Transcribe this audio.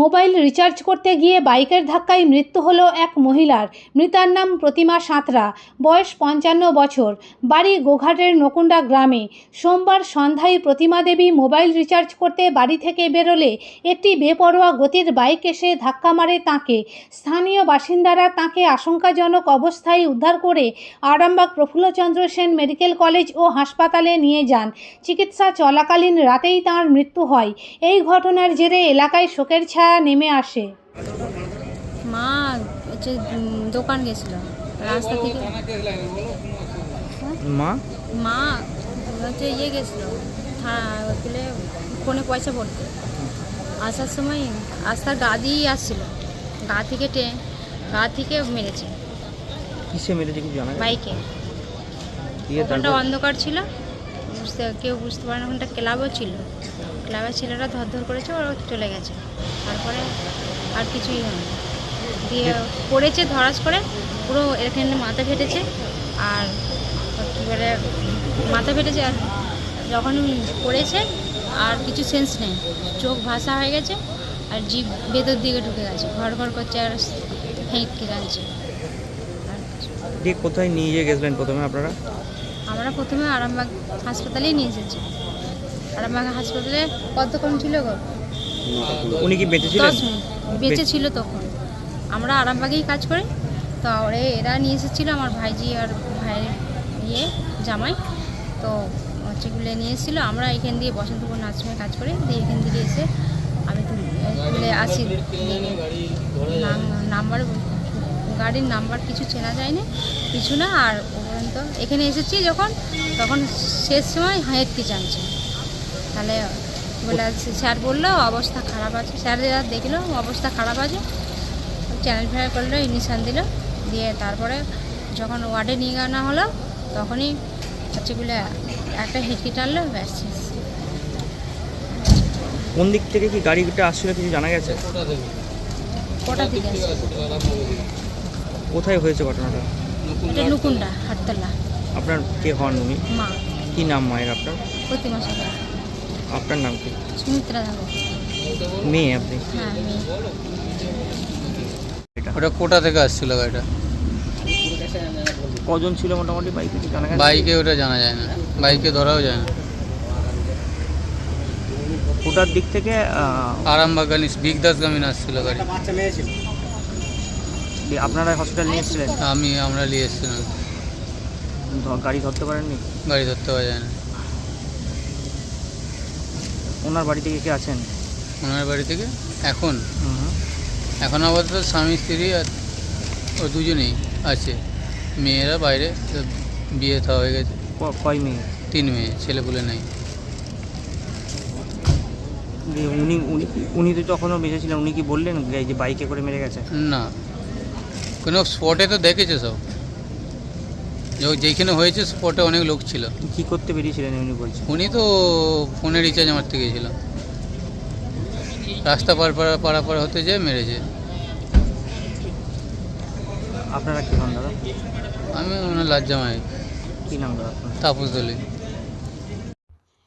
Mobile recharge করতে গিয়ে বাইকের ধাক্কায় মৃত্যু হলো এক মহিলার। মৃতার নাম প্রতিমা সাঁতরা। বয়স পঞ্চান্ন বছর। বাড়ি গোঘাটের নকুণ্ডা গ্রামে। সোমবার সন্ধ্যায় প্রতিমা দেবী মোবাইল রিচার্জ করতে বাড়ি থেকে বেরোলে একটি বেপরোয়া গতির বাইক এসে ধাক্কা মারে তাঁকে। স্থানীয় বাসিন্দারা তাঁকে আশঙ্কাজনক অবস্থায় উদ্ধার করে আরামবাগ প্রফুল্লচন্দ্র সেন মেডিকেল কলেজ ও হাসপাতালে নিয়ে যান। চিকিৎসা চলাকালীন রাতেই তাঁর মৃত্যু হয়। এই ঘটনার জেরে এলাকায় শোকের ছায়া নেমে আসে। মা হচ্ছে দোকান গেছিল। রাস্তা থেকে। মা? মা হচ্ছে ইয়ে গেছিল। বলে ফোনে পয়সা পড়তে আসার সময় আস্তার গা দিয়েই আসছিল। গা থেকে টে গা থেকে মেরেছে। কিসে মেরেছে কিছু জানা বাইকে। দিয়ে ওখানটা অন্ধকার ছিল। বুঝতে কেউ বুঝতে পারে না ওখানটা ক্লাবও ছিল। ক্লাবের ছেলেরা ধর ধর করেছে ওরা চলে গেছে। তারপরে আর কিছুই হয়নি। দিয়ে পড়েছে ধরাস করে পুরো এখানে মাথা ফেটেছে আর কী বলে মাথা ফেটেছে আর যখন পড়েছে আর কিছু সেন্স নেই। চোখ ভাসা হয়ে গেছে আর জিভ ভেতর দিকে ঢুকে গেছে। ঘর ঘর করছে আর আর কিছু দিয়ে কোথায় নিয়ে গিয়ে গেছিলেন প্রথমে আপনারা? আমরা প্রথমে আরামবাগ হাসপাতালেই নিয়ে এসেছি। আরামবাগ হাসপাতালে কতক্ষণ ছিল গো? উনি কি বেঁচে ছিলেন? দশ মিনিট। বেঁচে ছিল তখন। আমরা আরামবাগেই কাজ করি। তো ওরে এরা নিয়ে এসেছিল আমার ভাইজি আর ভাইয়ের ইয়ে জামাই। তো হচ্ছে গুলো নিয়ে এসেছিল। আমরা এখান দিয়ে বসন্তপুর নার্সিংয়ে কাজ করি। দিয়ে এখান থেকে এসে আমি তুলে আসি। নাম্বার গাড়ির নাম্বার কিছু চেনা যায়নি। কিছু না আর উপরন্ত এখানে এসেছি যখন। তখন শেষ সময় হাঁটতে জানছে। তাহলে বলে স্যার বলল অবস্থা খারাপ আছে। স্যার যারা দেখল অবস্থা খারাপ আছে। চ্যানেল ফেয়ার করল ইঞ্জেকশান দিল দিয়ে তারপরে যখন ওয়ার্ডে নিয়ে আনা হলো তখনই হচ্ছে বলে একটা হেঁটে টানলো ব্যাস। কোন দিক থেকে কি গাড়িটা আসছিল কিছু জানা গেছে? কটা থেকে? কোথায় হয়েছে ঘটনাটা? এটা নুকুন্ডা হাটতলা। আপনার কে হন উনি? মা। কি নাম মায়ের আপনার? প্রতিমা সরকার। আপনার নাম কি? সুমিত্রা মেয়ে আপনি? হ্যাঁ এটা ওটা কোটা থেকে আসছিল গাড়িটা? কজন ছিল মোটামুটি বাইকে? কি জানা বাইকে ওটা জানা যায় না। বাইকে ধরাও যায় না। ওটার দিক থেকে আরামবাগানি বিগদাসগামী আসছিল গাড়ি। আপনারা হসপিটাল নিয়ে এসেছিলেন? আমি আমরা নিয়ে এসেছিলাম। গাড়ি ধরতে পারেননি? গাড়ি ধরতে পারা যায় না। ওনার বাড়ি থেকে কে আছেন? ওনার বাড়ি থেকে? এখন। এখন আপাতত স্বামী স্ত্রী আর ও দুজনেই আছে। মেয়েরা বাইরে বিয়ে থা হয়ে গেছে। কয় মেয়ে? তিন মেয়ে ছেলেপুলে নেই। দিয়ে উনি উনি উনি তো তখনও বেঁচে ছিলেন উনি কি বললেন যে যে বাইকে করে মেরে গেছে? না। কোনো স্পটে তো দেখেছে সব। যেখানে হয়েছে স্পটে অনেক লোক ছিল। কি করতে বেরিয়েছিলেন উনি বলছেন? উনি তো ফোনে রিচার্জ মারতে গিয়েছিল রাস্তা পার পাড়া পারাপার হতে যেয়ে মেরেছে। আপনারা কি হন দাদা? আমি ওনার লাজ্জামাই কি নাম দাদা তাপস দলি।